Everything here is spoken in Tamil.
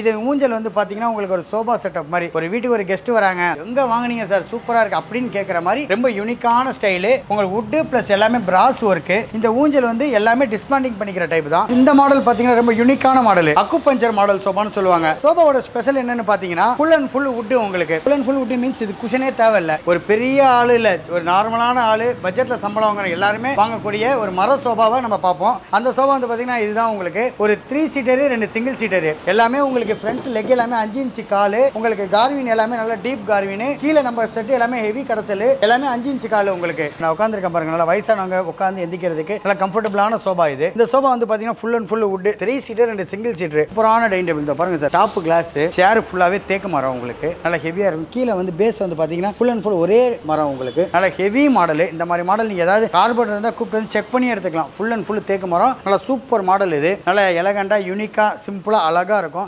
இது ஊஞ்சல் வந்து பாத்தீங்கன்னா உங்களுக்கு ஒரு சோபா செட்டப் மாதிரி. ஒரு வீட்டுக்கு ஒரு கெஸ்ட் வராங்க. எங்க வாங்குனீங்க சார் சூப்பரா இருக்கு அப்படின்னு கேட்குற மாதிரி ரொம்ப யூனிக்கான ஸ்டைலு உங்களுக்கு வுட்டு ப்ளஸ் எல்லாமே பிராஸ் ஒர்க்கு இந்த ஊஞ்சல் வந்து எல்லாமே டிஸ்மாண்டிங் பண்ணிக்கிற டைப் தான். இந்த மாடல் பாத்தீங்கன்னா ரொம்ப யூனிக்கான மாடல் அக்கு பஞ்சர் மாடல் சோபான்னு சொல்லுவாங்க. சோபாவோட ஸ்பெஷல் என்னன்னு பாத்தீங்கன்னா ஃபுல் அண்ட் ஃபுல் வுட்டு உங்களுக்கு. Full and full wood means இது குஷனே தேவையில்ல. ஒரு பெரிய ஆளு இல்ல ஒரு நார்மலான ஆளு பட்ஜெட்ல சம்பளம் வாங்குற எல்லாருமே வாங்கக்கூடிய ஒரு மர சோபாவை நம்ம பார்ப்போம். அந்த சோபா வந்து பாத்தீங்கன்னா இதுதான் உங்களுக்கு. ஒரு த்ரீ சீட்டரு ரெண்டு சிங்கிள் சீட்டரு எல்லாமே உங்களுக்கு ஃப்ரண்ட் லெக் எல்லாமே அஞ்சு இன்ச்சு காலு உங்களுக்கு கார்வின் எல்லாமே நல்ல டீப் கார்வின் கீழே நம்ம செட் எல்லாமே ஹெவி கடைசல் எல்லாமே அஞ்சு இன்ச்சு காலு உங்களுக்கு. நான் உட்காந்துருக்கேன் பாருங்க நல்லா வயசானவங்க உட்காந்து எந்திக்கிறதுக்கு நல்லா கம்ஃபர்டபுளான சோபா இது. இந்த சோபா வந்து பாத்தீங்கன்னா full and full wood three seater ரெண்டு சிங்கிள் சீட்டர் சூப்பரான டைனிங் டேபிள் பாருங்க சார் டாப் கிளாஸ் சேர் ஃபுல்லாவே தேக்கு மரம் உங்களுக்கு. நல்லா ஹெவியா இருக்கும். கீழே வந்து பேஸ் வந்து பாத்தீங்கன்னா ஃபுல் அண்ட் ஃபுல் ஒரே மரம் உங்களுக்கு. நல்லா ஹெவி மாடல் இந்த மாதிரி மாடல் நீங்க ஏதாவது கார்பன் இருந்தால் கூப்பிட்டு வந்து செக் பண்ணி எடுத்துக்கலாம். ஃபுல் அண்ட் ஃபுல் தேக்கு மரம் நல்லா சூப்பர் மாடல் இது. நல்லா எலகண்டா யூனிக்கா சிம்பிளா அழகா இருக்கும்.